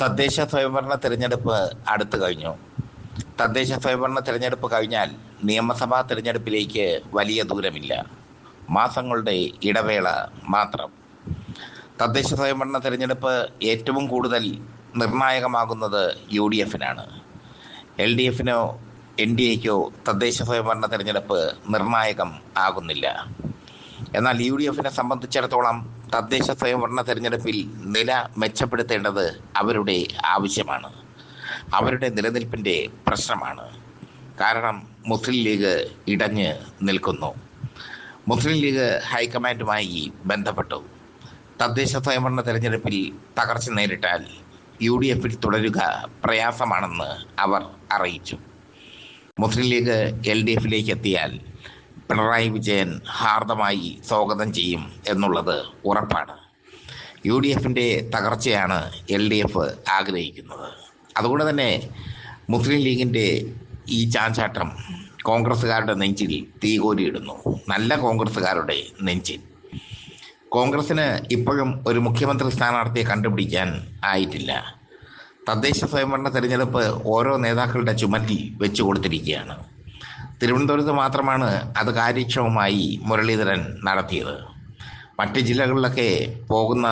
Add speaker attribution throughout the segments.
Speaker 1: തദ്ദേശ സ്വയംഭരണ തിരഞ്ഞെടുപ്പ് അടുത്തു കഴിഞ്ഞു. തദ്ദേശ സ്വയംഭരണ തിരഞ്ഞെടുപ്പ് കഴിഞ്ഞാൽ നിയമസഭാ തിരഞ്ഞെടുപ്പിലേക്ക് വലിയ ദൂരമില്ല. മാസങ്ങളുടെ ഇടവേള മാത്രം. തദ്ദേശ സ്വയംഭരണ തിരഞ്ഞെടുപ്പ് ഏറ്റവും കൂടുതൽ നിർണായകമാകുന്നത് യു ഡി എഫിനാണ്. എൽ ഡി എഫിനോ എൻ ഡി എക്കോ തദ്ദേശ സ്വയംഭരണ തിരഞ്ഞെടുപ്പ് നിർണായകം ആകുന്നില്ല. എന്നാൽ യു ഡി എഫിനെ സംബന്ധിച്ചിടത്തോളം തദ്ദേശ സ്വയംഭരണ തെരഞ്ഞെടുപ്പിൽ നില മെച്ചപ്പെടുത്തേണ്ടത് അവരുടെ ആവശ്യമാണ്. അവരുടെ നിലനിൽപ്പിന്റെ പ്രശ്നമാണ്. കാരണം മുസ്ലിം ലീഗ് ഇടഞ്ഞ് നിൽക്കുന്നു. മുസ്ലിം ലീഗ് ഹൈക്കമാൻഡുമായി ബന്ധപ്പെട്ടു. തദ്ദേശ സ്വയംഭരണ തെരഞ്ഞെടുപ്പിൽ തകർച്ച നേരിട്ടാൽ യു ഡി എഫിൽ തുടരുക പ്രയാസമാണെന്ന് അവർ അറിയിച്ചു. മുസ്ലിം ലീഗ് എൽ ഡി എഫിലേക്ക് എത്തിയാൽ പിണറായി വിജയൻ ഹാർദമായി സ്വാഗതം ചെയ്യും എന്നുള്ളത് ഉറപ്പാണ്. യു ഡി എഫിന്റെ തകർച്ചയാണ് എൽ ഡി എഫ് ആഗ്രഹിക്കുന്നത്. അതുകൊണ്ട് തന്നെ മുസ്ലിം ലീഗിന്റെ ഈ ചാഞ്ചാട്ടം കോൺഗ്രസ്സുകാരുടെ നെഞ്ചിൽ തീകോരിയിടുന്നു നല്ല കോൺഗ്രസ്സുകാരുടെ നെഞ്ചിൽ. കോൺഗ്രസ്സിന് ഇപ്പോഴും ഒരു മുഖ്യമന്ത്രി സ്ഥാനാർത്ഥിയെ കണ്ടുപിടിക്കാൻ ആയിട്ടില്ല. തദ്ദേശ സ്വയംഭരണ തെരഞ്ഞെടുപ്പ് ഓരോ നേതാക്കളുടെ ചുമറ്റിൽ വെച്ചു കൊടുത്തിരിക്കുകയാണ്. തിരുവനന്തപുരത്ത് മാത്രമാണ് അത് കാര്യക്ഷമമായി മുരളീധരൻ നടത്തിയത്. മറ്റ് ജില്ലകളിലൊക്കെ പോകുന്ന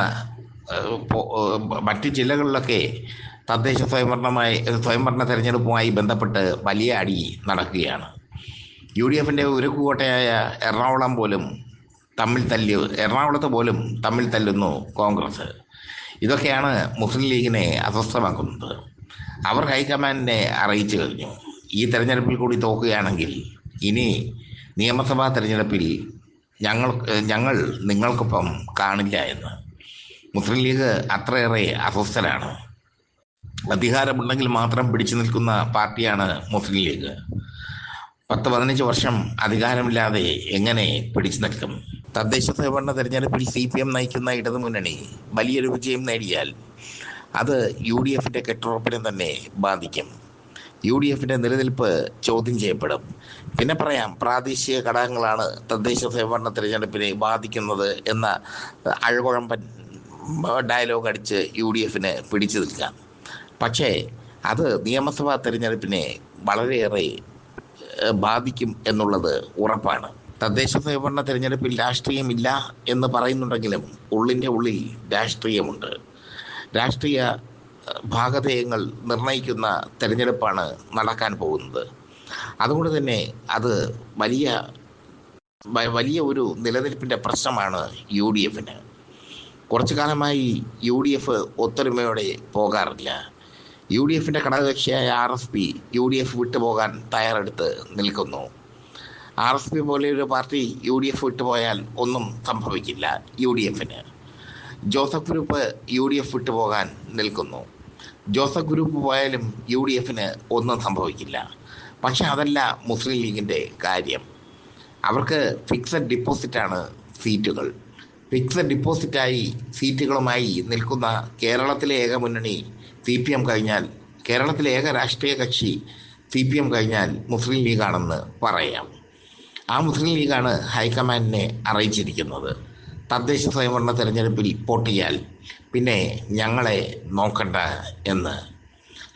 Speaker 1: മറ്റ് ജില്ലകളിലൊക്കെ തദ്ദേശ സ്വയംഭരണമായി സ്വയംഭരണ തെരഞ്ഞെടുപ്പുമായി ബന്ധപ്പെട്ട് വലിയ അടി നടക്കുകയാണ്. യു ഡി എഫിന്റെ ഉരുക്കുകോട്ടയായ എറണാകുളം പോലും തമ്മിൽ തല്ലി എറണാകുളത്ത് പോലും തമ്മിൽ തല്ലുന്നു കോൺഗ്രസ്. ഇതൊക്കെയാണ് മുസ്ലിം ലീഗിനെ അസ്വസ്ഥമാക്കുന്നത്. അവർ ഹൈക്കമാൻഡിനെ അറിയിച്ചു കഴിഞ്ഞു. ഈ തെരഞ്ഞെടുപ്പിൽ കൂടി തോക്കുകയാണെങ്കിൽ ഇനി നിയമസഭാ തെരഞ്ഞെടുപ്പിൽ ഞങ്ങൾ ഞങ്ങൾ നിങ്ങൾക്കൊപ്പം കാണില്ല എന്ന്. മുസ്ലിം ലീഗ് അത്രയേറെ അസ്വസ്ഥരാണ്. അധികാരമുണ്ടെങ്കിൽ മാത്രം പിടിച്ചു നിൽക്കുന്ന പാർട്ടിയാണ് മുസ്ലിം ലീഗ്. പത്ത് പതിനഞ്ച് വർഷം അധികാരമില്ലാതെ എങ്ങനെ പിടിച്ചു നിൽക്കും? തദ്ദേശ സ്വയംഭരണ തെരഞ്ഞെടുപ്പിൽ സി പി എം നയിക്കുന്ന ഇടതുമുന്നണി വലിയൊരു വിജയം നേടിയാൽ അത് യു ഡി എഫിന്റെ കെട്ടുറപ്പിനെ തന്നെ ബാധിക്കും. യു ഡി എഫിന്റെ നിലനിൽപ്പ് ചോദ്യം ചെയ്യപ്പെടും. പിന്നെ പറയാം പ്രാദേശിക ഘടകങ്ങളാണ് തദ്ദേശ സ്വയംഭരണ തെരഞ്ഞെടുപ്പിനെ ബാധിക്കുന്നത് എന്ന അഴകുഴമ്പൻ ഡയലോഗ് അടിച്ച് യു ഡി എഫിന് പിടിച്ചു നിൽക്കാം. പക്ഷേ അത് നിയമസഭാ തെരഞ്ഞെടുപ്പിനെ വളരെയേറെ ബാധിക്കും എന്നുള്ളത് ഉറപ്പാണ്. തദ്ദേശ സ്വയംഭരണ തെരഞ്ഞെടുപ്പിൽ രാഷ്ട്രീയമില്ല എന്ന് പറയുന്നുണ്ടെങ്കിലും ഉള്ളിന്റെ ഉള്ളിൽ രാഷ്ട്രീയമുണ്ട്. രാഷ്ട്രീയ ഭാഗധേയങ്ങൾ നിർണയിക്കുന്ന തെരഞ്ഞെടുപ്പാണ് നടക്കാൻ പോകുന്നത്. അതുകൊണ്ട് തന്നെ അത് വലിയ വലിയ ഒരു നിലനിൽപ്പിന്റെ പ്രശ്നമാണ് യു ഡി എഫിന് കുറച്ചു കാലമായി യു ഡി എഫ് ഒത്തൊരുമയോടെ പോകാറില്ല. യു ഡി എഫിന്റെ ഘടകകക്ഷിയായ R S P U D F വിട്ടുപോകാൻ തയ്യാറെടുത്ത് നിൽക്കുന്നു. ആർ എസ് പി പോലെയൊരു പാർട്ടി യു ഡി എഫ് വിട്ടുപോയാൽ ഒന്നും സംഭവിക്കില്ല യു ഡി എഫിന് Joseph group U D F വിട്ടുപോകാൻ നിൽക്കുന്നു. ജോസഫ് ഗ്രൂപ്പ് പോയാലും യു ഡി എഫിന് ഒന്നും സംഭവിക്കില്ല. പക്ഷെ അതല്ല മുസ്ലിം ലീഗിന്റെ കാര്യം. അവർക്ക് ഫിക്സഡ് ഡിപ്പോസിറ്റാണ് സീറ്റുകൾ. ഫിക്സഡ് ഡിപ്പോസിറ്റായി സീറ്റുകളുമായി നിൽക്കുന്ന കേരളത്തിലെ ഏക മുന്നണി സി പി എം കഴിഞ്ഞാൽ കേരളത്തിലെ ഏക രാഷ്ട്രീയ കക്ഷി സി പി എം കഴിഞ്ഞാൽ മുസ്ലിം ലീഗാണെന്ന് പറയാം. ആ മുസ്ലിം ലീഗാണ് ഹൈക്കമാൻഡിനെ അറിയിച്ചിരിക്കുന്നത്. തദ്ദേശ സ്വയംഭരണ തെരഞ്ഞെടുപ്പിൽ പൊട്ടിയാൽ പിന്നെ ഞങ്ങളെ നോക്കണ്ട എന്ന്.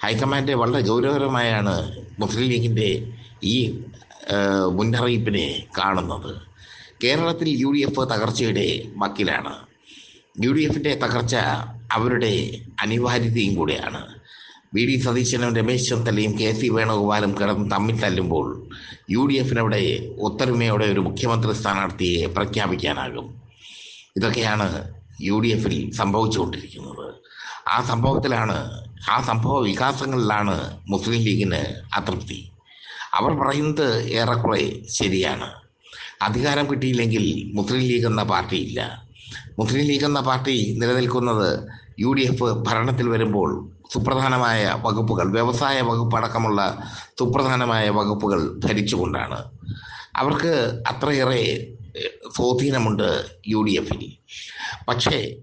Speaker 1: ഹൈക്കമാൻഡ് വളരെ ഗൗരവകരമായാണ് മുസ്ലിം ലീഗിന്റെ ഈ മുന്നറിയിപ്പിനെ കാണുന്നത്. കേരളത്തിൽ യു ഡി എഫ് തകർച്ചയുടെ വക്കിലാണ്. യു ഡി എഫിന്റെ തകർച്ച അവരുടെ അനിവാര്യതയും കൂടെയാണ്. വി ഡി സതീശനും രമേശ് ചെന്നിത്തലയും കെ സി വേണുഗോപാലും കിടന്ന് തമ്മിൽ തല്ലുമ്പോൾ യു ഡി എഫിനവിടെ ഒത്തൊരുമയോടെ ഒരു മുഖ്യമന്ത്രി സ്ഥാനാർത്ഥിയെ പ്രഖ്യാപിക്കാനാകും. ഇതൊക്കെയാണ് യു ഡി എഫിൽ സംഭവിച്ചുകൊണ്ടിരിക്കുന്നത്. ആ സംഭവത്തിലാണ് ആ സംഭവ വികാസങ്ങളിലാണ് മുസ്ലിം ലീഗിന് അതൃപ്തി. അവർ പറയുന്നത് ഏറെക്കുറെ ശരിയാണ്. അധികാരം കിട്ടിയില്ലെങ്കിൽ മുസ്ലിം ലീഗ് എന്ന പാർട്ടി ഇല്ല. മുസ്ലിം ലീഗ് എന്ന പാർട്ടി നിലനിൽക്കുന്നത് യു ഡി എഫ് ഭരണത്തിൽ വരുമ്പോൾ സുപ്രധാനമായ വകുപ്പുകൾ വ്യവസായ വകുപ്പ് അടക്കമുള്ള സുപ്രധാനമായ വകുപ്പുകൾ ഭരിച്ചുകൊണ്ടാണ്. അവർക്ക് അത്രയേറെ സ്വാധീനമുണ്ട് യു ഡി എഫിന്. പക്ഷേ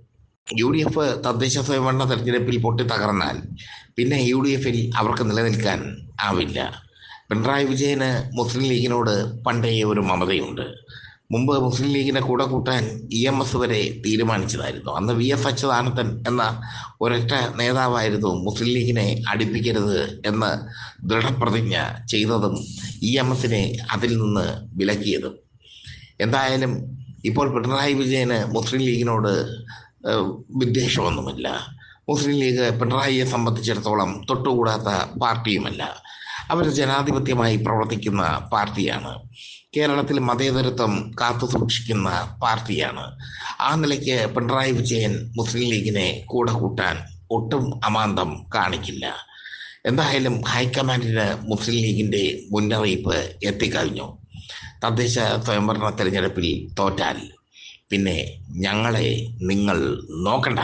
Speaker 1: യു ഡി എഫ് തദ്ദേശ സ്വയംഭരണ തെരഞ്ഞെടുപ്പിൽ പൊട്ടി തകർന്നാൽ പിന്നെ യു ഡി എഫിൽ അവർക്ക് നിലനിൽക്കാൻ ആവില്ല. പിണറായി വിജയന് മുസ്ലിം ലീഗിനോട് പണ്ടേ ഒരു മമതയുണ്ട്. മുമ്പ് മുസ്ലിം ലീഗിനെ കൂടെ കൂട്ടാൻ ഇ എം എസ് വരെ തീരുമാനിച്ചതായിരുന്നു. അന്ന് വി എസ് അച്യുതാനന്ദൻ എന്ന ഒരൊറ്റ നേതാവായിരുന്നു മുസ്ലിം ലീഗിനെ അടുപ്പിക്കരുത് എന്ന് ദൃഢപ്രതിജ്ഞ ചെയ്തതും ഇ എം എസിനെ അതിൽ നിന്ന് വിലക്കിയതും. എന്തായാലും ഇപ്പോൾ പിണറായി വിജയന് മുസ്ലിം ലീഗിനോട് വിദ്വേഷമൊന്നുമില്ല. മുസ്ലിം ലീഗ് പിണറായിയെ സംബന്ധിച്ചിടത്തോളം തൊട്ടുകൂടാത്ത പാർട്ടിയുമല്ല. അവർ ജനാധിപത്യമായി പ്രവർത്തിക്കുന്ന പാർട്ടിയാണ്. കേരളത്തിൽ മതേതരത്വം കാത്തു സൂക്ഷിക്കുന്ന പാർട്ടിയാണ്. ആ നിലയ്ക്ക് പിണറായി വിജയൻ മുസ്ലിം ലീഗിനെ കൂടെ കൂട്ടാൻ ഒട്ടും അമാന്തം കാണിക്കില്ല. എന്തായാലും ഹൈക്കമാൻഡിന് മുസ്ലിം ലീഗിന്റെ മുന്നറിയിപ്പ് എത്തിക്കഴിഞ്ഞു. തദ്ദേശ സ്വയംഭരണ തെരഞ്ഞെടുപ്പിൽ തോറ്റാൽ പിന്നെ ഞങ്ങളെ നിങ്ങൾ നോക്കണ്ട.